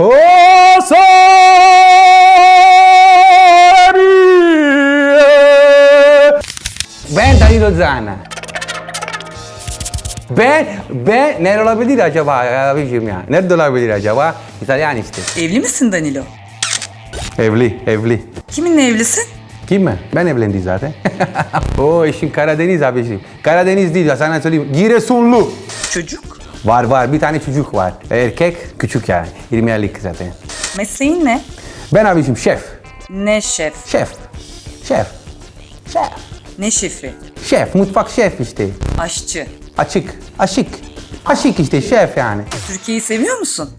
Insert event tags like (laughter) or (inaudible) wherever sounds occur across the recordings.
Sorry. Ben Dayı Rozana. Ben, ben nerede olabilir acaba abicim ya? Nerede olabilir acaba? İtalyan işte. Evli misin Danilo? Evli, evli. Kiminle evlisin? Kim mi? Ben evlendim zaten. (laughs) o işin Karadeniz abicim. Karadeniz değil ya sana söyleyeyim. Giresunlu. Çocuk. Var var bir tane çocuk var. Erkek küçük yani. 20 aylık zaten. Mesleğin ne? Ben abicim şef. Ne şef? Şef. Şef. Şef. Ne şefi? Şef. Mutfak şef işte. Aşçı. Açık. Aşık. Aşık işte şef yani. Türkiye'yi seviyor musun?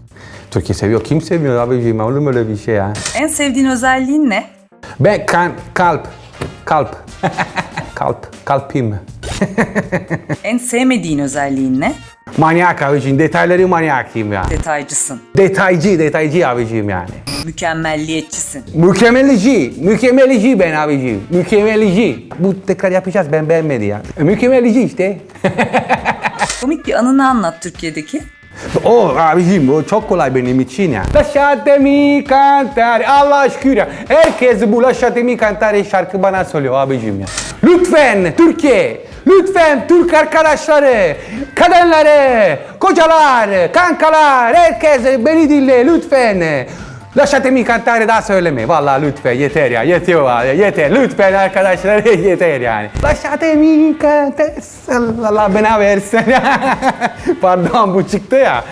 Türkiye seviyor. Kim sevmiyor abicim? Olur mu öyle bir şey ya? En sevdiğin özelliğin ne? Ben kan, kalp. Kalp. (laughs) kalp. Kalpim. (laughs) En sevmediğin özelliğin ne? Manyak abicim. Detayları manyakıyım ya. Detaycısın. Detaycı, detaycı abicim yani. Mükemmelliyetçisin. Mükemmelici, mükemmelici ben abicim. Mükemmelici. Bu tekrar yapacağız ben beğenmedi ya. Mükemmelici işte. (laughs) Komik bir anını anlat Türkiye'deki. o abicim o çok kolay benim için ya. Lasciatemi cantare. Allah ya. Herkes bu lasciatemi cantare şarkı bana söylüyor abicim ya. Lütfen Türkiye. Lütfen Türk arkadaşları, kadınları, kocalar, kankalar, herkes beni dinle lütfen. Lasciatemi cantare daha söyleme. Vallahi lütfen yeter ya. Yetiyor ya. Yeter. Lütfen arkadaşlar (laughs) yeter yani. Lasciatemi cantare. Allah bana versin. (laughs) Pardon bu çıktı ya.